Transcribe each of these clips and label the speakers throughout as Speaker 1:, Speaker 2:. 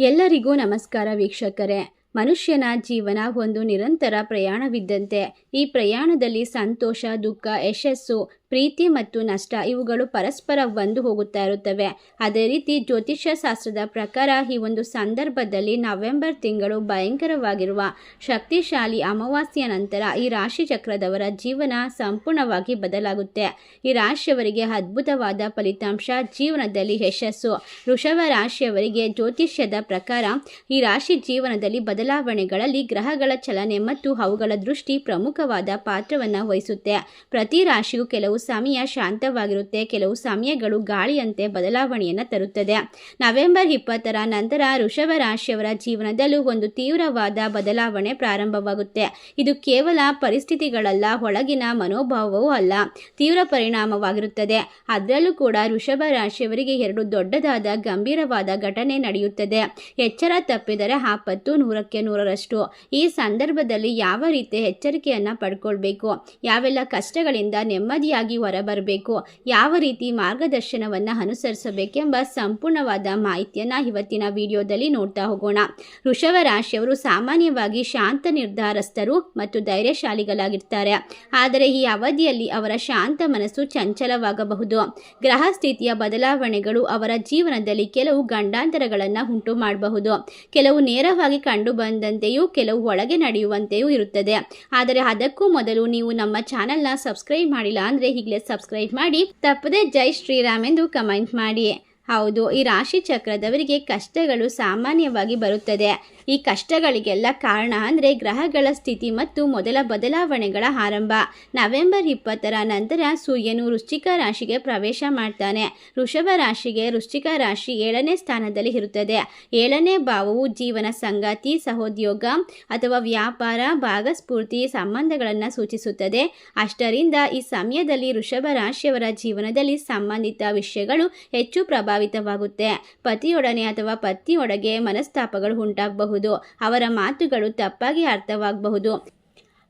Speaker 1: ಎಲ್ಲರಿಗೂ ನಮಸ್ಕಾರ ವೀಕ್ಷಕರೇ. ಮನುಷ್ಯನ ಜೀವನ ಒಂದು ನಿರಂತರ ಪ್ರಯಾಣವಿದ್ದಂತೆ ಈ ಪ್ರಯಾಣದಲ್ಲಿ ಸಂತೋಷ ದುಃಖ ಯಶಸ್ಸು ಪ್ರೀತಿ ಮತ್ತು ನಷ್ಟ ಇವುಗಳು ಪರಸ್ಪರ ಬಂದು ಹೋಗುತ್ತಾ ಇರುತ್ತವೆ. ಅದೇ ರೀತಿ ಜ್ಯೋತಿಷ್ಯ ಶಾಸ್ತ್ರದ ಪ್ರಕಾರ ಈ ಒಂದು ಸಂದರ್ಭದಲ್ಲಿ ನವೆಂಬರ್ ತಿಂಗಳು ಭಯಂಕರವಾಗಿರುವ ಶಕ್ತಿಶಾಲಿ ಅಮಾವಾಸ್ಯೆಯ ನಂತರ ಈ ರಾಶಿ ಚಕ್ರದವರ ಜೀವನ ಸಂಪೂರ್ಣವಾಗಿ ಬದಲಾಗುತ್ತೆ. ಈ ರಾಶಿಯವರಿಗೆ ಅದ್ಭುತವಾದ ಫಲಿತಾಂಶ ಜೀವನದಲ್ಲಿ ಯಶಸ್ಸು. ವೃಷಭ ರಾಶಿಯವರಿಗೆ ಜ್ಯೋತಿಷ್ಯದ ಪ್ರಕಾರ ಈ ರಾಶಿ ಜೀವನದಲ್ಲಿ ಬದಲಾವಣೆಗಳಲ್ಲಿ ಗ್ರಹಗಳ ಚಲನೆ ಮತ್ತು ಅವುಗಳ ದೃಷ್ಟಿ ಪ್ರಮುಖವಾದ ಪಾತ್ರವನ್ನು ವಹಿಸುತ್ತೆ. ಪ್ರತಿ ರಾಶಿಯು ಕೆಲವು ಸಮಯ ಶಾಂತವಾಗಿರುತ್ತೆ, ಕೆಲವು ಸಮಯಗಳು ಗಾಳಿಯಂತೆ ಬದಲಾವಣೆಯನ್ನು ತರುತ್ತದೆ. ನವೆಂಬರ್ ಇಪ್ಪತ್ತರ ನಂತರ ಋಷಭ ರಾಶಿಯವರ ಜೀವನದಲ್ಲೂ ಒಂದು ತೀವ್ರವಾದ ಬದಲಾವಣೆ ಪ್ರಾರಂಭವಾಗುತ್ತೆ. ಇದು ಕೇವಲ ಪರಿಸ್ಥಿತಿಗಳಲ್ಲ, ಒಳಗಿನ ಮನೋಭಾವವೂ ಅಲ್ಲ, ತೀವ್ರ ಪರಿಣಾಮವಾಗಿರುತ್ತದೆ. ಅದರಲ್ಲೂ ಕೂಡ ಋಷಭ ರಾಶಿಯವರಿಗೆ ಎರಡು ದೊಡ್ಡದಾದ ಗಂಭೀರವಾದ ಘಟನೆ ನಡೆಯುತ್ತದೆ. ಎಚ್ಚರ ತಪ್ಪಿದರೆ ಆಪತ್ತು ನೂರಕ್ಕೆ ನೂರರಷ್ಟು. ಈ ಸಂದರ್ಭದಲ್ಲಿ ಯಾವ ರೀತಿ ಎಚ್ಚರಿಕೆಯನ್ನು ಪಡ್ಕೊಳ್ಬೇಕು? ಯಾವೆಲ್ಲ ಕಷ್ಟಗಳಿಂದ ನೆಮ್ಮದಿಯಾಗಿ ಹೊರಬರಬೇಕು. ಯಾವ ರೀತಿ ಮಾರ್ಗದರ್ಶನವನ್ನು ಅನುಸರಿಸಬೇಕೆಂಬ ಸಂಪೂರ್ಣವಾದ ಮಾಹಿತಿಯನ್ನು ಇವತ್ತಿನ ವಿಡಿಯೋದಲ್ಲಿ ನೋಡ್ತಾ ಹೋಗೋಣ. ವೃಷಭ ರಾಶಿಯವರು ಸಾಮಾನ್ಯವಾಗಿ ಶಾಂತ ನಿರ್ಧಾರಸ್ಥರು ಮತ್ತು ಧೈರ್ಯಶಾಲಿಗಳಾಗಿರ್ತಾರೆ. ಆದರೆ ಈ ಅವಧಿಯಲ್ಲಿ ಅವರ ಶಾಂತ ಮನಸ್ಸು ಚಂಚಲವಾಗಬಹುದು. ಗ್ರಹ ಸ್ಥಿತಿಯ ಬದಲಾವಣೆಗಳು ಅವರ ಜೀವನದಲ್ಲಿ ಕೆಲವು ಗಂಡಾಂತರಗಳನ್ನು ಉಂಟು ಮಾಡಬಹುದು. ಕೆಲವು ನೇರವಾಗಿ ಕಂಡು ಬಂದಂತೆಯೂ ಕೆಲವು ಒಳಗೆ ನಡೆಯುವಂತೆಯೂ ಇರುತ್ತದೆ. ಆದರೆ ಅದಕ್ಕೂ ಮೊದಲು ನೀವು ನಮ್ಮ ಚಾನೆಲ್ನ ಸಬ್ಸ್ಕ್ರೈಬ್ ಮಾಡಿಲ್ಲ ಅಂದರೆ ಈಗಲೇ ಸಬ್ಸ್ಕ್ರೈಬ್ ಮಾಡಿ, ತಪ್ಪದೆ ಜೈ ಶ್ರೀರಾಮ್ ಎಂದು ಕಮೆಂಟ್ ಮಾಡಿ. ಹೌದು, ಈ ರಾಶಿ ಚಕ್ರದವರಿಗೆ ಕಷ್ಟಗಳು ಸಾಮಾನ್ಯವಾಗಿ ಬರುತ್ತದೆ. ಈ ಕಷ್ಟಗಳಿಗೆಲ್ಲ ಕಾರಣ ಅಂದರೆ ಗ್ರಹಗಳ ಸ್ಥಿತಿ ಮತ್ತು ಮೊದಲ ಬದಲಾವಣೆಗಳ ಆರಂಭ. ನವೆಂಬರ್ ಇಪ್ಪತ್ತರ ನಂತರ ಸೂರ್ಯನು ವೃಶ್ಚಿಕ ರಾಶಿಗೆ ಪ್ರವೇಶ ಮಾಡ್ತಾನೆ. ವೃಷಭ ರಾಶಿಗೆ ವೃಶ್ಚಿಕ ರಾಶಿ ಏಳನೇ ಸ್ಥಾನದಲ್ಲಿ ಇರುತ್ತದೆ. ಏಳನೇ ಭಾವವು ಜೀವನ ಸಂಗಾತಿ, ಸಹೋದ್ಯೋಗ ಅಥವಾ ವ್ಯಾಪಾರ, ಭಾಗಸ್ಫೂರ್ತಿ ಸಂಬಂಧಗಳನ್ನು ಸೂಚಿಸುತ್ತದೆ. ಅಷ್ಟರಿಂದ ಈ ಸಮಯದಲ್ಲಿ ವೃಷಭ ರಾಶಿಯವರ ಜೀವನದಲ್ಲಿ ಸಂಬಂಧಿತ ವಿಷಯಗಳು ಹೆಚ್ಚು ಪ್ರಭಾವಿತವಾಗುತ್ತೆ. ಪತಿಯೊಡನೆ ಅಥವಾ ಪತ್ನಿಯೊಡಗೆ ಮನಸ್ತಾಪಗಳು ಉಂಟಾಗಬಹುದು. ಅವರ ಮಾತುಗಳು ತಪ್ಪಾಗಿ ಅರ್ಥವಾಗಬಹುದು.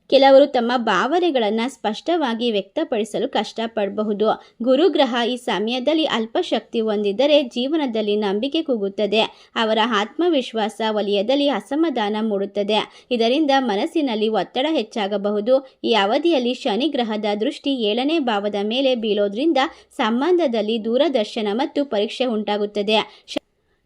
Speaker 1: ಕೆಲವರು ತಮ್ಮ ಭಾವನೆಗಳನ್ನು ಸ್ಪಷ್ಟವಾಗಿ ವ್ಯಕ್ತಪಡಿಸಲು ಕಷ್ಟಪಡಬಹುದು. ಗುರುಗ್ರಹ ಈ ಸಮಯದಲ್ಲಿ ಅಲ್ಪ ಶಕ್ತಿ ಹೊಂದಿದ್ದರೆ ಜೀವನದಲ್ಲಿ ನಂಬಿಕೆ ಕುಗ್ಗುತ್ತದೆ ಅವರ ಆತ್ಮವಿಶ್ವಾಸ ವಲಯದಲ್ಲಿ ಅಸಮಾಧಾನ ಮೂಡುತ್ತದೆ. ಇದರಿಂದ ಮನಸ್ಸಿನಲ್ಲಿ ಒತ್ತಡ ಹೆಚ್ಚಾಗಬಹುದು. ಈ ಅವಧಿಯಲ್ಲಿ ಶನಿ ಗ್ರಹದ ದೃಷ್ಟಿ ಏಳನೇ ಭಾವದ ಮೇಲೆ ಬೀಳೋದ್ರಿಂದ ಸಂಬಂಧದಲ್ಲಿ ದೂರದರ್ಶನ ಮತ್ತು ಪರೀಕ್ಷೆ ಉಂಟಾಗುತ್ತದೆ.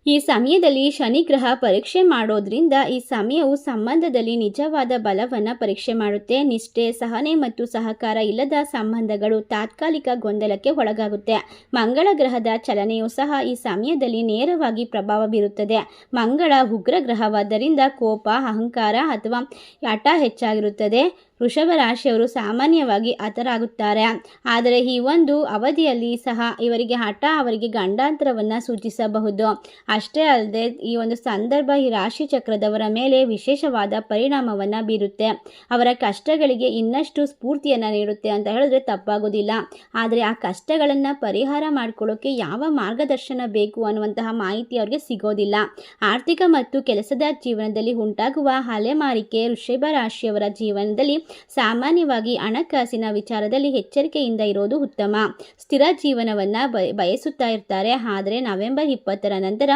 Speaker 1: ಈ ಸಮಯದಲ್ಲಿ ಶನಿ ಗ್ರಹ ಪರೀಕ್ಷೆ ಮಾಡೋದ್ರಿಂದ ಈ ಸಮಯವು ಸಂಬಂಧದಲ್ಲಿ ನಿಜವಾದ ಬಲವನ್ನು ಪರೀಕ್ಷೆ ಮಾಡುತ್ತೆ. ನಿಷ್ಠೆ, ಸಹನೆ ಮತ್ತು ಸಹಕಾರ ಇಲ್ಲದ ಸಂಬಂಧಗಳು ತಾತ್ಕಾಲಿಕ ಗೊಂದಲಕ್ಕೆ ಒಳಗಾಗುತ್ತೆ. ಮಂಗಳ ಗ್ರಹದ ಚಲನೆಯು ಸಹ ಈ ಸಮಯದಲ್ಲಿ ನೇರವಾಗಿ ಪ್ರಭಾವ ಬೀರುತ್ತದೆ. ಮಂಗಳ ಉಗ್ರ ಗ್ರಹವಾದ್ದರಿಂದ ಕೋಪ, ಅಹಂಕಾರ ಅಥವಾ ಹಠ ಹೆಚ್ಚಾಗಿರುತ್ತದೆ. ವೃಷಭ ರಾಶಿಯವರು ಸಾಮಾನ್ಯವಾಗಿ ಹತರಾಗುತ್ತಾರೆ. ಆದರೆ ಈ ಒಂದು ಅವಧಿಯಲ್ಲಿ ಸಹ ಇವರಿಗೆ ಹಠ, ಅವರಿಗೆ ಗಂಡಾಂತರವನ್ನು ಸೂಚಿಸಬಹುದು. ಅಷ್ಟೇ ಅಲ್ಲದೆ ಈ ಒಂದು ಸಂದರ್ಭ ಈ ರಾಶಿ ಚಕ್ರದವರ ಮೇಲೆ ವಿಶೇಷವಾದ ಪರಿಣಾಮವನ್ನು ಬೀರುತ್ತೆ. ಅವರ ಕಷ್ಟಗಳಿಗೆ ಇನ್ನಷ್ಟು ಸ್ಫೂರ್ತಿಯನ್ನು ನೀಡುತ್ತೆ ಅಂತ ಹೇಳಿದ್ರೆ ತಪ್ಪಾಗೋದಿಲ್ಲ. ಆದರೆ ಆ ಕಷ್ಟಗಳನ್ನು ಪರಿಹಾರ ಮಾಡಿಕೊಳ್ಳೋಕೆ ಯಾವ ಮಾರ್ಗದರ್ಶನ ಬೇಕು ಅನ್ನುವಂತಹ ಮಾಹಿತಿ ಅವರಿಗೆ ಸಿಗೋದಿಲ್ಲ. ಆರ್ಥಿಕ ಮತ್ತು ಕೆಲಸದ ಜೀವನದಲ್ಲಿ ಉಂಟಾಗುವ ಅಲೆಮಾರಿಕೆ ವೃಷಭ ರಾಶಿಯವರ ಜೀವನದಲ್ಲಿ ಸಾಮಾನ್ಯವಾಗಿ ಹಣಕಾಸಿನ ವಿಚಾರದಲ್ಲಿ ಎಚ್ಚರಿಕೆಯಿಂದ ಇರೋದು ಉತ್ತಮ. ಸ್ಥಿರ ಜೀವನವನ್ನು ಬಯಸುತ್ತಾ ಇರ್ತಾರೆ. ಆದರೆ ನವೆಂಬರ್ ಇಪ್ಪತ್ತರ ನಂತರ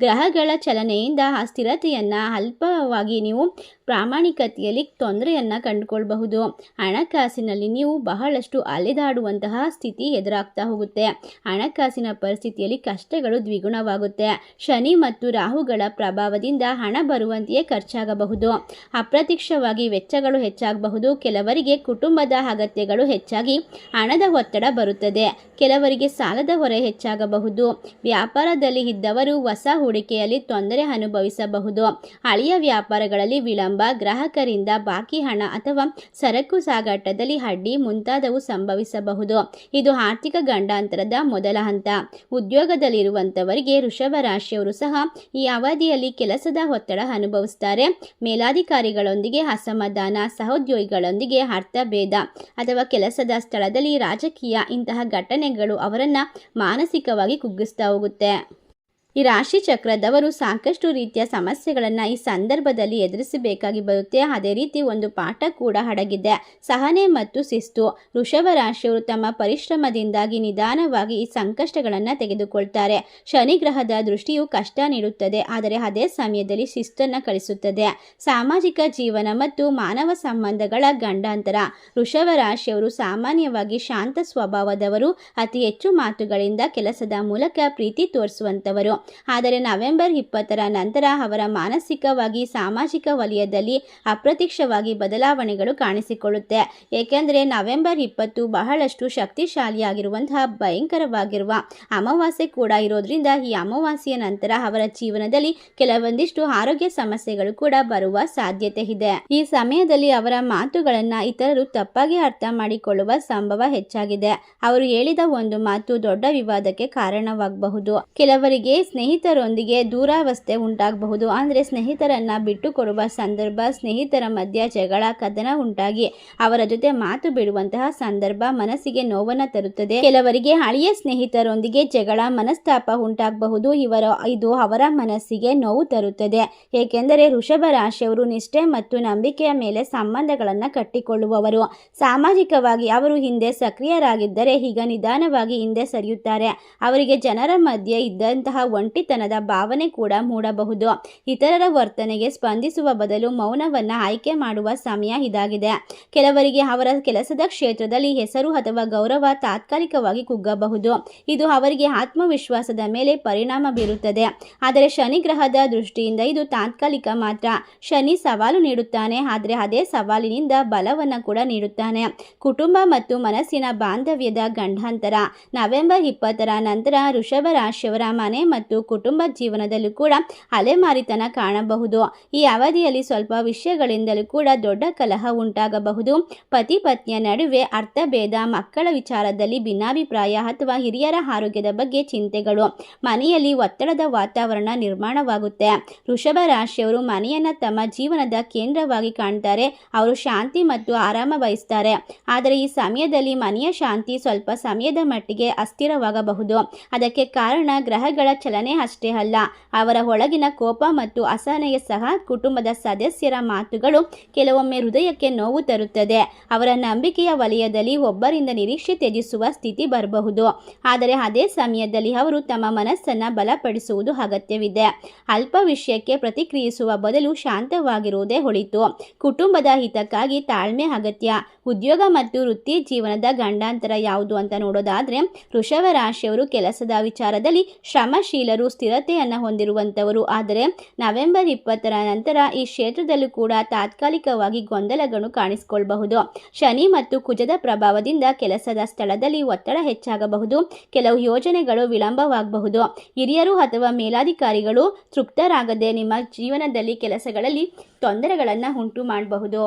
Speaker 1: ಗ್ರಹಗಳ ಚಲನೆಯಿಂದ ಆ ಸ್ಥಿರತೆಯನ್ನು ಅಲ್ಪವಾಗಿ ನೀವು ಪ್ರಾಮಾಣಿಕತೆಯಲ್ಲಿ ತೊಂದರೆಯನ್ನು ಕಂಡುಕೊಳ್ಬಹುದು. ಹಣಕಾಸಿನಲ್ಲಿ ನೀವು ಬಹಳಷ್ಟು ಅಲೆದಾಡುವಂತಹ ಸ್ಥಿತಿ ಎದುರಾಗ್ತಾ ಹೋಗುತ್ತೆ. ಹಣಕಾಸಿನ ಪರಿಸ್ಥಿತಿಯಲ್ಲಿ ಕಷ್ಟಗಳು ದ್ವಿಗುಣವಾಗುತ್ತೆ. ಶನಿ ಮತ್ತು ರಾಹುಗಳ ಪ್ರಭಾವದಿಂದ ಹಣ ಬರುವಂತೆಯೇ ಖರ್ಚಾಗಬಹುದು. ಅಪ್ರತ್ಯಕ್ಷವಾಗಿ ವೆಚ್ಚಗಳು ಹೆಚ್ಚಾಗಬಹುದು. ಕೆಲವರಿಗೆ ಕುಟುಂಬದ ಅಗತ್ಯಗಳು ಹೆಚ್ಚಾಗಿ ಹಣದ ಒತ್ತಡ ಬರುತ್ತದೆ. ಕೆಲವರಿಗೆ ಸಾಲದ ಹೊರೆ ಹೆಚ್ಚಾಗಬಹುದು. ವ್ಯಾಪಾರದಲ್ಲಿ ಇದ್ದವರು ಹೊಸ ಹೂಡಿಕೆಯಲ್ಲಿ ತೊಂದರೆ ಅನುಭವಿಸಬಹುದು. ಹಳೆಯ ವ್ಯಾಪಾರಗಳಲ್ಲಿ ವಿಳಂಬ, ಗ್ರಾಹಕರಿಂದ ಬಾಕಿ ಹಣ ಅಥವಾ ಸರಕು ಸಾಗಾಟದಲ್ಲಿ ಅಡ್ಡಿ ಮುಂತಾದವು ಸಂಭವಿಸಬಹುದು. ಇದು ಆರ್ಥಿಕ ಗಂಡಾಂತರದ ಮೊದಲ ಹಂತ. ಉದ್ಯೋಗದಲ್ಲಿರುವಂಥವರಿಗೆ ಋಷಭ ರಾಶಿಯವರು ಸಹ ಈ ಅವಧಿಯಲ್ಲಿ ಕೆಲಸದ ಒತ್ತಡ ಅನುಭವಿಸುತ್ತಾರೆ ಮೇಲಾಧಿಕಾರಿಗಳೊಂದಿಗೆ ಅಸಮಾಧಾನ ಸಹೋದ್ಯೋಗಿಗಳೊಂದಿಗೆ ಅರ್ಥಭೇದ ಅಥವಾ ಕೆಲಸದ ಸ್ಥಳದಲ್ಲಿ ರಾಜಕೀಯ ಇಂತಹ ಘಟನೆಗಳು ಅವರನ್ನು ಮಾನಸಿಕವಾಗಿ ಕುಗ್ಗಿಸ್ತಾ ಹೋಗುತ್ತೆ. ಈ ರಾಶಿ ಚಕ್ರದವರು ಸಾಕಷ್ಟು ರೀತಿಯ ಸಮಸ್ಯೆಗಳನ್ನು ಈ ಸಂದರ್ಭದಲ್ಲಿ ಎದುರಿಸಬೇಕಾಗಿ ಬರುತ್ತೆ. ಅದೇ ರೀತಿ ಒಂದು ಪಾಠ ಕೂಡ ಅಡಗಿದೆ. ಸಹನೆ ಮತ್ತು ಶಿಸ್ತು. ವೃಷಭ ರಾಶಿಯವರು ತಮ್ಮ ಪರಿಶ್ರಮದಿಂದಾಗಿ ನಿಧಾನವಾಗಿ ಈ ಸಂಕಷ್ಟಗಳನ್ನು ತೆಗೆದುಕೊಳ್ತಾರೆ. ಶನಿ ಗ್ರಹದ ದೃಷ್ಟಿಯು ಕಷ್ಟ ನೀಡುತ್ತದೆ. ಆದರೆ ಅದೇ ಸಮಯದಲ್ಲಿ ಶಿಸ್ತನ್ನು ಕಳಿಸುತ್ತದೆ. ಸಾಮಾಜಿಕ ಜೀವನ ಮತ್ತು ಮಾನವ ಸಂಬಂಧಗಳ ಗಂಡಾಂತರ. ವೃಷಭ ರಾಶಿಯವರು ಸಾಮಾನ್ಯವಾಗಿ ಶಾಂತ ಸ್ವಭಾವದವರು. ಅತಿ ಹೆಚ್ಚು ಮಾತುಗಳಿಂದ ಕೆಲಸದ ಮೂಲಕ ಪ್ರೀತಿ ತೋರಿಸುವಂತವರು. ಆದರೆ ನವೆಂಬರ್ ಇಪ್ಪತ್ತರ ನಂತರ ಅವರ ಮಾನಸಿಕವಾಗಿ, ಸಾಮಾಜಿಕ ವಲಯದಲ್ಲಿ ಅಪ್ರತ್ಯಕ್ಷವಾಗಿ ಬದಲಾವಣೆಗಳು ಕಾಣಿಸಿಕೊಳ್ಳುತ್ತೆ. ಏಕೆಂದರೆ ನವೆಂಬರ್ ಇಪ್ಪತ್ತು ಬಹಳಷ್ಟು ಶಕ್ತಿಶಾಲಿಯಾಗಿರುವಂತಹ, ಭಯಂಕರವಾಗಿರುವ ಅಮಾವಾಸ್ಯೆ ಕೂಡ ಇರೋದ್ರಿಂದ ಈ ಅಮಾವಾಸ್ಯೆಯ ನಂತರ ಅವರ ಜೀವನದಲ್ಲಿ ಕೆಲವೊಂದಿಷ್ಟು ಆರೋಗ್ಯ ಸಮಸ್ಯೆಗಳು ಕೂಡ ಬರುವ ಸಾಧ್ಯತೆ ಇದೆ. ಈ ಸಮಯದಲ್ಲಿ ಅವರ ಮಾತುಗಳನ್ನ ಇತರರು ತಪ್ಪಾಗಿ ಅರ್ಥ ಮಾಡಿಕೊಳ್ಳುವ ಸಂಭವ ಹೆಚ್ಚಾಗಿದೆ. ಅವರು ಹೇಳಿದ ಒಂದು ಮಾತು ದೊಡ್ಡ ವಿವಾದಕ್ಕೆ ಕಾರಣವಾಗಬಹುದು. ಕೆಲವರಿಗೆ ಸ್ನೇಹಿತರೊಂದಿಗೆ ದೂರಾವಸ್ಥೆ ಉಂಟಾಗಬಹುದು. ಅಂದರೆ ಸ್ನೇಹಿತರನ್ನ ಬಿಟ್ಟುಕೊಡುವ ಸಂದರ್ಭ, ಸ್ನೇಹಿತರ ಮಧ್ಯ ಜಗಳ, ಕದನ ಉಂಟಾಗಿ ಅವರ ಜೊತೆ ಮಾತು ಬಿಡುವಂತಹ ಸಂದರ್ಭ ಮನಸ್ಸಿಗೆ ನೋವನ್ನು ತರುತ್ತದೆ. ಕೆಲವರಿಗೆ ಹಳೆಯ ಸ್ನೇಹಿತರೊಂದಿಗೆ ಜಗಳ, ಮನಸ್ತಾಪ ಉಂಟಾಗಬಹುದು. ಇವರ, ಇದು ಅವರ ಮನಸ್ಸಿಗೆ ನೋವು ತರುತ್ತದೆ. ಏಕೆಂದರೆ ವೃಷಭ ರಾಶಿಯವರು ನಿಷ್ಠೆ ಮತ್ತು ನಂಬಿಕೆಯ ಮೇಲೆ ಸಂಬಂಧಗಳನ್ನು ಕಟ್ಟಿಕೊಳ್ಳುವವರು. ಸಾಮಾಜಿಕವಾಗಿ ಅವರು ಹಿಂದೆ ಸಕ್ರಿಯರಾಗಿದ್ದರೆ ಈಗ ನಿಧಾನವಾಗಿ ಹಿಂದೆ ಸರಿಯುತ್ತಾರೆ. ಅವರಿಗೆ ಜನರ ಮಧ್ಯೆ ಇದ್ದಂತಹ ಒಂಟಿತನದ ಭಾವನೆ ಕೂಡ ಮೂಡಬಹುದು. ಇತರರ ವರ್ತನೆಗೆ ಸ್ಪಂದಿಸುವ ಬದಲು ಮೌನವನ್ನು ಆಯ್ಕೆ ಮಾಡುವ ಸಮಯ ಇದಾಗಿದೆ. ಕೆಲವರಿಗೆ ಅವರ ಕೆಲಸದ ಕ್ಷೇತ್ರದಲ್ಲಿ ಹೆಸರು ಅಥವಾ ಗೌರವ ತಾತ್ಕಾಲಿಕವಾಗಿ ಕುಗ್ಗಬಹುದು. ಇದು ಅವರಿಗೆ ಆತ್ಮವಿಶ್ವಾಸದ ಮೇಲೆ ಪರಿಣಾಮ ಬೀರುತ್ತದೆ. ಆದರೆ ಶನಿ ಗ್ರಹದ ದೃಷ್ಟಿಯಿಂದ ಇದು ತಾತ್ಕಾಲಿಕ ಮಾತ್ರ. ಶನಿ ಸವಾಲು ನೀಡುತ್ತಾನೆ, ಆದರೆ ಅದೇ ಸವಾಲಿನಿಂದ ಬಲವನ್ನು ಕೂಡ ನೀಡುತ್ತಾನೆ. ಕುಟುಂಬ ಮತ್ತು ಮನಸ್ಸಿನ ಬಾಂಧವ್ಯದ ಗಂಡಾಂತರ. ನವೆಂಬರ್ ಇಪ್ಪತ್ತರ ನಂತರ ವೃಷಭ ರಾಶಿಯವರ ಮನೆ ಮತ್ತು ಕುಟುಂಬ ಜೀವನದಲ್ಲೂ ಕೂಡ ಅಲೆಮಾರಿತನ ಕಾಣಬಹುದು. ಈ ಅವಧಿಯಲ್ಲಿ ಸ್ವಲ್ಪ ವಿಷಯಗಳಿಂದಲೂ ಕೂಡ ದೊಡ್ಡ ಕಲಹ ಉಂಟಾಗಬಹುದು. ಪತಿ ಪತ್ನಿಯ ನಡುವೆ ಅರ್ಥಭೇದ, ಮಕ್ಕಳ ವಿಚಾರದಲ್ಲಿ ಭಿನ್ನಾಭಿಪ್ರಾಯ ಅಥವಾ ಹಿರಿಯರ ಆರೋಗ್ಯದ ಬಗ್ಗೆ ಚಿಂತೆಗಳು. ಮನೆಯಲ್ಲಿ ಒತ್ತಡದ ವಾತಾವರಣ ನಿರ್ಮಾಣವಾಗುತ್ತೆ. ವೃಷಭ ರಾಶಿಯವರು ಮನೆಯನ್ನ ತಮ್ಮ ಜೀವನದ ಕೇಂದ್ರವಾಗಿ ಕಾಣ್ತಾರೆ. ಅವರು ಶಾಂತಿ ಮತ್ತು ಆರಾಮ ಬಯಸ್ತಾರೆ. ಆದರೆ ಈ ಸಮಯದಲ್ಲಿ ಮನೆಯ ಶಾಂತಿ ಸ್ವಲ್ಪ ಸಮಯದ ಮಟ್ಟಿಗೆ ಅಸ್ಥಿರವಾಗಬಹುದು. ಅದಕ್ಕೆ ಕಾರಣ ಗ್ರಹಗಳ ಚಲನೆ ಅಷ್ಟೇ ಅಲ್ಲ. ಅವರ ಒಳಗಿನ ಕೋಪ ಮತ್ತು ಅಸಹನೆಯ ಸಹ ಕುಟುಂಬದ ಸದಸ್ಯರ ಮಾತುಗಳು ಕೆಲವೊಮ್ಮೆ ಹೃದಯಕ್ಕೆ ನೋವು ತರುತ್ತದೆ. ಅವರ ನಂಬಿಕೆಯ ವಲಯದಲ್ಲಿ ಒಬ್ಬರಿಂದ ನಿರೀಕ್ಷೆ ತ್ಯಜಿಸುವ ಸ್ಥಿತಿ ಬರಬಹುದು. ಆದರೆ ಅದೇ ಸಮಯದಲ್ಲಿ ಅವರು ತಮ್ಮ ಮನಸ್ಸನ್ನು ಬಲಪಡಿಸುವುದು ಅಗತ್ಯವಿದೆ. ಅಲ್ಪ ವಿಷಯಕ್ಕೆ ಪ್ರತಿಕ್ರಿಯಿಸುವ ಬದಲು ಶಾಂತವಾಗಿರುವುದೇ ಹೊಳಿತು. ಕುಟುಂಬದ ಹಿತಕ್ಕಾಗಿ ತಾಳ್ಮೆ ಅಗತ್ಯ. ಉದ್ಯೋಗ ಮತ್ತು ವೃತ್ತಿ ಜೀವನದ ಗಂಡಾಂತರ ಯಾವುದು ಅಂತ ನೋಡೋದಾದ್ರೆ, ವೃಷಭ ರಾಶಿಯವರು ಕೆಲಸದ ವಿಚಾರದಲ್ಲಿ ಶ್ರಮಶೀಲರು ಸ್ಥಿರತೆಯನ್ನು ಹೊಂದಿರುವಂಥವರು ಆದರೆ ನವೆಂಬರ್ ಇಪ್ಪತ್ತರ ನಂತರ ಈ ಕ್ಷೇತ್ರದಲ್ಲೂ ಕೂಡ ತಾತ್ಕಾಲಿಕವಾಗಿ ಗೊಂದಲಗಳು ಕಾಣಿಸಿಕೊಳ್ಳಬಹುದು ಶನಿ ಮತ್ತು ಕುಜದ ಪ್ರಭಾವದಿಂದ ಕೆಲಸದ ಸ್ಥಳದಲ್ಲಿ ಒತ್ತಡ ಹೆಚ್ಚಾಗಬಹುದು. ಕೆಲವು ಯೋಜನೆಗಳು ವಿಳಂಬವಾಗಬಹುದು. ಹಿರಿಯರು ಅಥವಾ ಮೇಲಾಧಿಕಾರಿಗಳು ತೃಪ್ತರಾಗದೆ ನಿಮ್ಮ ಜೀವನದಲ್ಲಿ ಕೆಲಸಗಳಲ್ಲಿ ತೊಂದರೆಗಳನ್ನು ಉಂಟು ಮಾಡಬಹುದು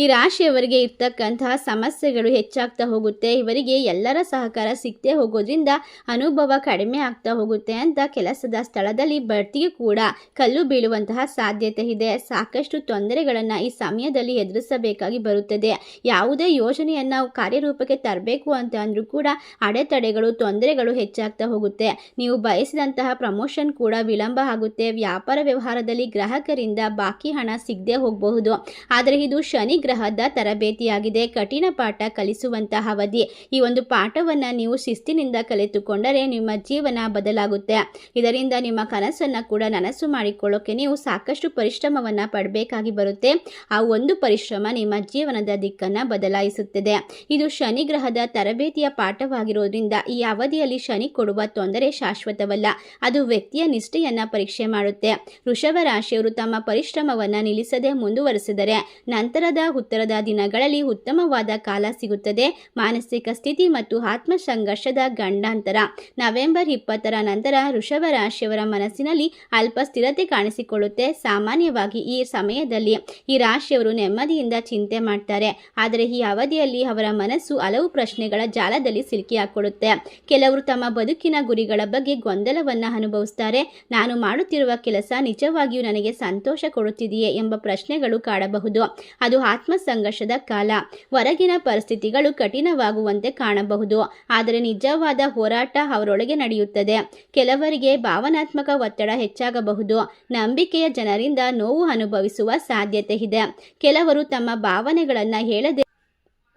Speaker 1: ಈ ರಾಶಿಯವರಿಗೆ ಇರ್ತಕ್ಕಂತಹ ಸಮಸ್ಯೆಗಳು ಹೆಚ್ಚಾಗ್ತಾ ಹೋಗುತ್ತೆ. ಇವರಿಗೆ ಎಲ್ಲರ ಸಹಕಾರ ಸಿಗದೆ ಹೋಗೋದ್ರಿಂದ ಅನುಭವ ಕಡಿಮೆ ಆಗ್ತಾ ಹೋಗುತ್ತೆ ಅಂತ ಕೆಲಸದ ಸ್ಥಳದಲ್ಲಿ ಬಡ್ತಿಗೆ ಕೂಡ ಕಲ್ಲು ಬೀಳುವಂತಹ ಸಾಧ್ಯತೆ ಇದೆ. ಸಾಕಷ್ಟು ತೊಂದರೆಗಳನ್ನು ಈ ಸಮಯದಲ್ಲಿ ಎದುರಿಸಬೇಕಾಗಿ ಬರುತ್ತದೆ. ಯಾವುದೇ ಯೋಜನೆಯನ್ನು ಕಾರ್ಯರೂಪಕ್ಕೆ ತರಬೇಕು ಅಂತ ಅಂದರೂ ಕೂಡ ಅಡೆತಡೆಗಳು, ತೊಂದರೆಗಳು ಹೆಚ್ಚಾಗ್ತಾ ಹೋಗುತ್ತೆ. ನೀವು ಬಯಸಿದಂತಹ ಪ್ರಮೋಷನ್ ಕೂಡ ವಿಳಂಬ ಆಗುತ್ತೆ. ವ್ಯಾಪಾರ ವ್ಯವಹಾರದಲ್ಲಿ ಗ್ರಾಹಕರಿಂದ ಬಾಕಿ ಹಣ ಸಿಗದೆ ಹೋಗಬಹುದು. ಆದರೆ ಇದು ಶನಿ ಗ್ರಹದ ತರಬೇತಿಯಾಗಿದೆ. ಕಠಿಣ ಪಾಠ ಕಲಿಸುವಂತಹ ಅವಧಿ. ಈ ಒಂದು ಪಾಠವನ್ನು ನೀವು ಶಿಸ್ತಿನಿಂದ ಕಲಿತುಕೊಂಡರೆ ನಿಮ್ಮ ಜೀವನ ಬದಲಾಗುತ್ತೆ. ಇದರಿಂದ ನಿಮ್ಮ ಕನಸನ್ನು ಕೂಡ ನನಸು ಮಾಡಿಕೊಳ್ಳೋಕೆ ನೀವು ಸಾಕಷ್ಟು ಪರಿಶ್ರಮವನ್ನು ಪಡಬೇಕಾಗಿ ಬರುತ್ತೆ. ಆ ಒಂದು ಪರಿಶ್ರಮ ನಿಮ್ಮ ಜೀವನದ ದಿಕ್ಕನ್ನು ಬದಲಾಯಿಸುತ್ತದೆ. ಇದು ಶನಿ ಗ್ರಹದ ತರಬೇತಿಯ ಪಾಠವಾಗಿರೋದ್ರಿಂದ ಈ ಅವಧಿಯಲ್ಲಿ ಶನಿ ಕೊಡುವ ತೊಂದರೆ ಶಾಶ್ವತವಲ್ಲ. ಅದು ವ್ಯಕ್ತಿಯ ನಿಷ್ಠೆಯನ್ನ ಪರೀಕ್ಷೆ ಮಾಡುತ್ತೆ. ವೃಷಭ ರಾಶಿಯವರು ತಮ್ಮ ಪರಿಶ್ರಮವನ್ನು ನಿಲ್ಲಿಸದೆ ಮುಂದುವರೆಸಿದರೆ ನಂತರದ ಉತ್ತರದ ದಿನಗಳಲ್ಲಿ ಉತ್ತಮವಾದ ಕಾಲ ಸಿಗುತ್ತದೆ. ಮಾನಸಿಕ ಸ್ಥಿತಿ ಮತ್ತು ಆತ್ಮ ಸಂಘರ್ಷದ ಗಂಡಾಂತರ. ನವೆಂಬರ್ ಇಪ್ಪತ್ತರ ನಂತರ ವೃಷಭ ರಾಶಿಯವರ ಮನಸ್ಸಿನಲ್ಲಿ ಅಲ್ಪ ಸ್ಥಿರತೆ ಕಾಣಿಸಿಕೊಳ್ಳುತ್ತೆ. ಸಾಮಾನ್ಯವಾಗಿ ಈ ಸಮಯದಲ್ಲಿ ಈ ರಾಶಿಯವರು ನೆಮ್ಮದಿಯಿಂದ ಚಿಂತೆ ಮಾಡ್ತಾರೆ. ಆದರೆ ಈ ಅವಧಿಯಲ್ಲಿ ಅವರ ಮನಸ್ಸು ಹಲವು ಪ್ರಶ್ನೆಗಳ ಜಾಲದಲ್ಲಿ ಸಿಲುಕಿ ಹಾಕೊಳ್ಳುತ್ತೆ. ಕೆಲವರು ತಮ್ಮ ಬದುಕಿನ ಗುರಿಗಳ ಬಗ್ಗೆ ಗೊಂದಲವನ್ನು ಅನುಭವಿಸ್ತಾರೆ. ನಾನು ಮಾಡುತ್ತಿರುವ ಕೆಲಸ ನಿಜವಾಗಿಯೂ ನನಗೆ ಸಂತೋಷ ಕೊಡುತ್ತಿದೆಯೇ ಎಂಬ ಪ್ರಶ್ನೆಗಳು ಕಾಡಬಹುದು. ಅದು ಆತ್ಮ ಆತ್ಮ ಸಂಘರ್ಷದ ಕಾಲ. ಹೊರಗಿನ ಪರಿಸ್ಥಿತಿಗಳು ಕಠಿಣವಾಗುವಂತೆ ಕಾಣಬಹುದು. ಆದರೆ ನಿಜವಾದ ಹೋರಾಟ ಅವರೊಳಗೆ ನಡೆಯುತ್ತದೆ. ಕೆಲವರಿಗೆ ಭಾವನಾತ್ಮಕ ಒತ್ತಡ ಹೆಚ್ಚಾಗಬಹುದು. ನಂಬಿಕೆಯ ಜನರಿಂದ ನೋವು ಅನುಭವಿಸುವ ಸಾಧ್ಯತೆ ಇದೆ. ಕೆಲವರು ತಮ್ಮ ಭಾವನೆಗಳನ್ನು ಹೇಳದೆ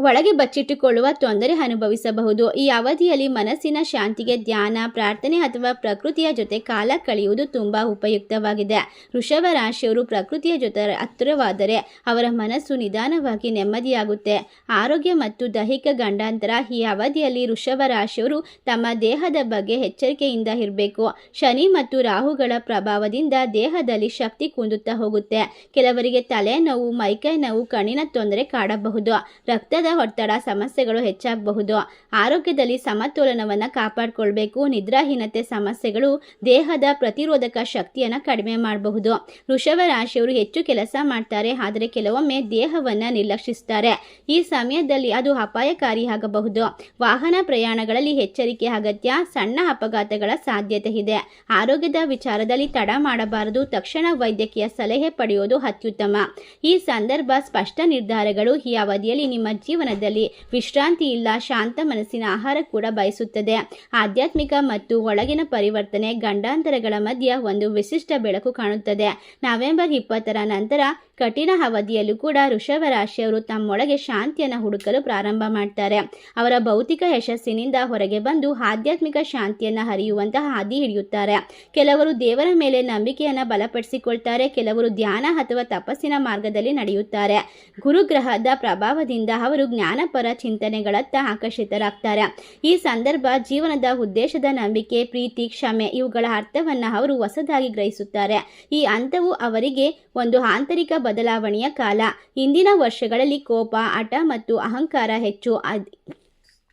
Speaker 1: ಒಳಗೆ ಬಚ್ಚಿಟ್ಟುಕೊಳ್ಳುವ ತೊಂದರೆ ಅನುಭವಿಸಬಹುದು. ಈ ಅವಧಿಯಲ್ಲಿ ಮನಸ್ಸಿನ ಶಾಂತಿಗೆ ಧ್ಯಾನ, ಪ್ರಾರ್ಥನೆ ಅಥವಾ ಪ್ರಕೃತಿಯ ಜೊತೆ ಕಾಲ ಕಳೆಯುವುದು ತುಂಬ ಉಪಯುಕ್ತವಾಗಿದೆ. ವೃಷಭ ರಾಶಿಯವರು ಪ್ರಕೃತಿಯ ಜೊತೆ ಹತ್ತಿರವಾದರೆ ಅವರ ಮನಸ್ಸು ನಿಧಾನವಾಗಿ ನೆಮ್ಮದಿಯಾಗುತ್ತೆ. ಆರೋಗ್ಯ ಮತ್ತು ದೈಹಿಕ ಗಂಡಾಂತರ ಈ ಅವಧಿಯಲ್ಲಿ ವೃಷಭ ರಾಶಿಯವರು ತಮ್ಮ ದೇಹದ ಬಗ್ಗೆ ಎಚ್ಚರಿಕೆಯಿಂದ ಇರಬೇಕು. ಶನಿ ಮತ್ತು ರಾಹುಗಳ ಪ್ರಭಾವದಿಂದ ದೇಹದಲ್ಲಿ ಶಕ್ತಿ ಕುಂದುತ್ತಾ ಹೋಗುತ್ತೆ. ಕೆಲವರಿಗೆ ತಲೆನೋವು, ಮೈಕೈ ನೋವು, ಕಣ್ಣಿನ ತೊಂದರೆ ಕಾಡಬಹುದು. ರಕ್ತದ ಒತ್ತಡ ಸಮಸ್ಯೆಗಳು ಹೆಚ್ಚಾಗಬಹುದು. ಆರೋಗ್ಯದಲ್ಲಿ ಸಮತೋಲನವನ್ನು ಕಾಪಾಡಿಕೊಳ್ಬೇಕು. ನಿದ್ರಾಹೀನತೆ ಸಮಸ್ಯೆಗಳು ದೇಹದ ಪ್ರತಿರೋಧಕ ಶಕ್ತಿಯನ್ನು ಕಡಿಮೆ ಮಾಡಬಹುದು. ವೃಷಭ ರಾಶಿಯವರು ಹೆಚ್ಚು ಕೆಲಸ ಮಾಡ್ತಾರೆ, ಆದರೆ ಕೆಲವೊಮ್ಮೆ ದೇಹವನ್ನು ನಿರ್ಲಕ್ಷಿಸ್ತಾರೆ. ಈ ಸಮಯದಲ್ಲಿ ಅದು ಅಪಾಯಕಾರಿಯಾಗಬಹುದು ವಾಹನ ಪ್ರಯಾಣಗಳಲ್ಲಿ ಎಚ್ಚರಿಕೆ ಅಗತ್ಯ, ಸಣ್ಣ ಅಪಘಾತಗಳ ಸಾಧ್ಯತೆ ಇದೆ. ಆರೋಗ್ಯದ ವಿಚಾರದಲ್ಲಿ ತಡ ಮಾಡಬಾರದು. ತಕ್ಷಣ ವೈದ್ಯಕೀಯ ಸಲಹೆ ಪಡೆಯುವುದು ಅತ್ಯುತ್ತಮ. ಈ ಸಂದರ್ಭ ಸ್ಪಷ್ಟ ನಿರ್ಧಾರಗಳು ಈ ಅವಧಿಯಲ್ಲಿ ನಿಮ್ಮ ಜೀವನದಲ್ಲಿ ವಿಶ್ರಾಂತಿ ಇಲ್ಲ, ಶಾಂತ ಮನಸ್ಸಿನ ಆಹಾರ ಕೂಡ ಬಯಸುತ್ತದೆ. ಆಧ್ಯಾತ್ಮಿಕ ಮತ್ತು ಒಳಗಿನ ಪರಿವರ್ತನೆ ಗಂಡಾಂತರಗಳ ಮಧ್ಯ ಒಂದು ವಿಶಿಷ್ಟ ಬೆಳಕು ಕಾಣುತ್ತದೆ. ನವೆಂಬರ್ ಇಪ್ಪತ್ತರ ನಂತರ ಕಠಿಣ ಅವಧಿಯಲ್ಲೂ ಕೂಡ ವೃಷಭ ರಾಶಿಯವರು ತಮ್ಮೊಳಗೆ ಶಾಂತಿಯನ್ನು ಹುಡುಕಲು ಪ್ರಾರಂಭ ಮಾಡ್ತಾರೆ. ಅವರ ಭೌತಿಕ ಯಶಸ್ಸಿನಿಂದ ಹೊರಗೆ ಬಂದು ಆಧ್ಯಾತ್ಮಿಕ ಶಾಂತಿಯನ್ನು ಹರಿಯುವಂತಹ ಹಾದಿ ಹಿಡಿಯುತ್ತಾರೆ. ಕೆಲವರು ದೇವರ ಮೇಲೆ ನಂಬಿಕೆಯನ್ನು ಬಲಪಡಿಸಿಕೊಳ್ತಾರೆ, ಕೆಲವರು ಧ್ಯಾನ ಅಥವಾ ತಪಸ್ಸಿನ ಮಾರ್ಗದಲ್ಲಿ ನಡೆಯುತ್ತಾರೆ. ಗುರುಗ್ರಹದ ಪ್ರಭಾವದಿಂದ ಅವರು ಜ್ಞಾನಪರ ಚಿಂತನೆಗಳತ್ತ ಆಕರ್ಷಿತರಾಗ್ತಾರೆ. ಈ ಸಂದರ್ಭ ಜೀವನದ ಉದ್ದೇಶದ ನಂಬಿಕೆ, ಪ್ರೀತಿ, ಕ್ಷಮೆ ಇವುಗಳ ಅರ್ಥವನ್ನು ಅವರು ಹೊಸದಾಗಿ ಗ್ರಹಿಸುತ್ತಾರೆ. ಈ ಹಂತವು ಅವರಿಗೆ ಒಂದು ಆಂತರಿಕ ಬದಲಾವಣೆಯ ಕಾಲ. ಇಂದಿನ ವರ್ಷಗಳಲ್ಲಿ ಕೋಪ ಆಟ ಮತ್ತು ಅಹಂಕಾರ ಹೆಚ್ಚು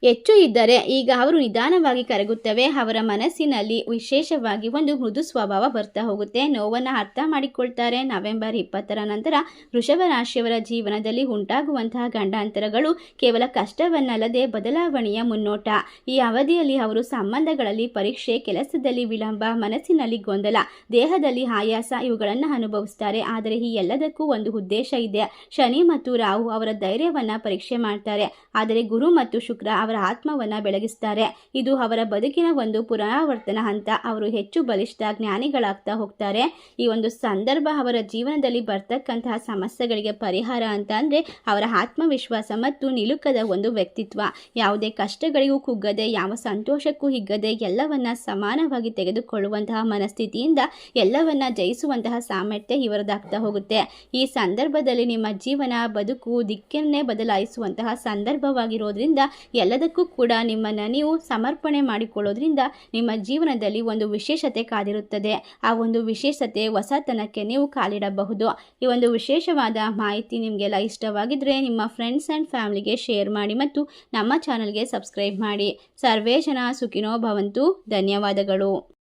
Speaker 1: ಹೆಚ್ಚು ಇದ್ದರೆ ಈಗ ಅವರು ನಿಧಾನವಾಗಿ ಕರಗುತ್ತವೆ, ಅವರ ಮನಸ್ಸಿನಲ್ಲಿ ವಿಶೇಷವಾಗಿ ಒಂದು ಮೃದು ಸ್ವಭಾವ ಬರ್ತಾ ಹೋಗುತ್ತೆ. ನೋವನ್ನು ಅರ್ಥ ಮಾಡಿಕೊಳ್ತಾರೆ. ನವೆಂಬರ್ ಇಪ್ಪತ್ತರ ನಂತರ ವೃಷಭ ರಾಶಿಯವರ ಜೀವನದಲ್ಲಿ ಉಂಟಾಗುವಂತಹ ಗಂಡಾಂತರಗಳು ಕೇವಲ ಕಷ್ಟವನ್ನಲ್ಲದೆ ಬದಲಾವಣೆಯ ಮುನ್ನೋಟ. ಈ ಅವಧಿಯಲ್ಲಿ ಅವರು ಸಂಬಂಧಗಳಲ್ಲಿ ಪರೀಕ್ಷೆ, ಕೆಲಸದಲ್ಲಿ ವಿಳಂಬ, ಮನಸ್ಸಿನಲ್ಲಿ ಗೊಂದಲ, ದೇಹದಲ್ಲಿ ಆಯಾಸ ಇವುಗಳನ್ನು ಅನುಭವಿಸ್ತಾರೆ. ಆದರೆ ಈ ಎಲ್ಲದಕ್ಕೂ ಒಂದು ಉದ್ದೇಶ ಇದೆ. ಶನಿ ಮತ್ತು ರಾಹು ಅವರ ಧೈರ್ಯವನ್ನು ಪರೀಕ್ಷೆ ಮಾಡ್ತಾರೆ. ಆದರೆ ಗುರು ಮತ್ತು ಶುಕ್ರ ಅವರ ಆತ್ಮವನ್ನು ಬೆಳಗಿಸ್ತಾರೆ. ಇದು ಅವರ ಬದುಕಿನ ಒಂದು ಪುನರಾವರ್ತನ ಹಂತ ಅವರು ಹೆಚ್ಚು ಬಲಿಷ್ಠ ಜ್ಞಾನಿಗಳಾಗ್ತಾ ಹೋಗ್ತಾರೆ. ಈ ಒಂದು ಸಂದರ್ಭ ಅವರ ಜೀವನದಲ್ಲಿ ಬರ್ತಕ್ಕಂತಹ ಸಮಸ್ಯೆಗಳಿಗೆ ಪರಿಹಾರ ಅಂತ ಅಂದರೆ ಅವರ ಆತ್ಮವಿಶ್ವಾಸ ಮತ್ತು ನಿಲುಕದ ಒಂದು ವ್ಯಕ್ತಿತ್ವ. ಯಾವುದೇ ಕಷ್ಟಗಳಿಗೂ ಕುಗ್ಗದೆ, ಯಾವ ಸಂತೋಷಕ್ಕೂ ಹಿಗ್ಗದೆ, ಎಲ್ಲವನ್ನ ಸಮಾನವಾಗಿ ತೆಗೆದುಕೊಳ್ಳುವಂತಹ ಮನಸ್ಥಿತಿಯಿಂದ ಎಲ್ಲವನ್ನ ಜಯಿಸುವಂತಹ ಸಾಮರ್ಥ್ಯ ಇವರದಾಗ್ತಾ ಹೋಗುತ್ತೆ. ಈ ಸಂದರ್ಭದಲ್ಲಿ ನಿಮ್ಮ ಜೀವನ, ಬದುಕು, ದಿಕ್ಕನ್ನೇ ಬದಲಾಯಿಸುವಂತಹ ಸಂದರ್ಭವಾಗಿರೋದ್ರಿಂದ ಎಲ್ಲದಕ್ಕೂ ಕೂಡ ನಿಮ್ಮನ್ನು ನೀವು ಸಮರ್ಪಣೆ ಮಾಡಿಕೊಳ್ಳೋದ್ರಿಂದ ನಿಮ್ಮ ಜೀವನದಲ್ಲಿ ಒಂದು ವಿಶೇಷತೆ ಕಾದಿರುತ್ತದೆ. ಆ ಒಂದು ವಿಶೇಷತೆ ಹೊಸತನಕ್ಕೆ ನೀವು ಕಾಲಿಡಬಹುದು. ಈ ಒಂದು ವಿಶೇಷವಾದ ಮಾಹಿತಿ ನಿಮಗೆಲ್ಲ ಇಷ್ಟವಾಗಿದ್ದರೆ ನಿಮ್ಮ ಫ್ರೆಂಡ್ಸ್ ಆ್ಯಂಡ್ ಫ್ಯಾಮಿಲಿಗೆ ಶೇರ್ ಮಾಡಿ ಮತ್ತು ನಮ್ಮ ಚಾನಲ್ಗೆ ಸಬ್ಸ್ಕ್ರೈಬ್ ಮಾಡಿ. ಸರ್ವೇ ಜನ ಸುಖಿನೋ ಭವಂತು. ಧನ್ಯವಾದಗಳು.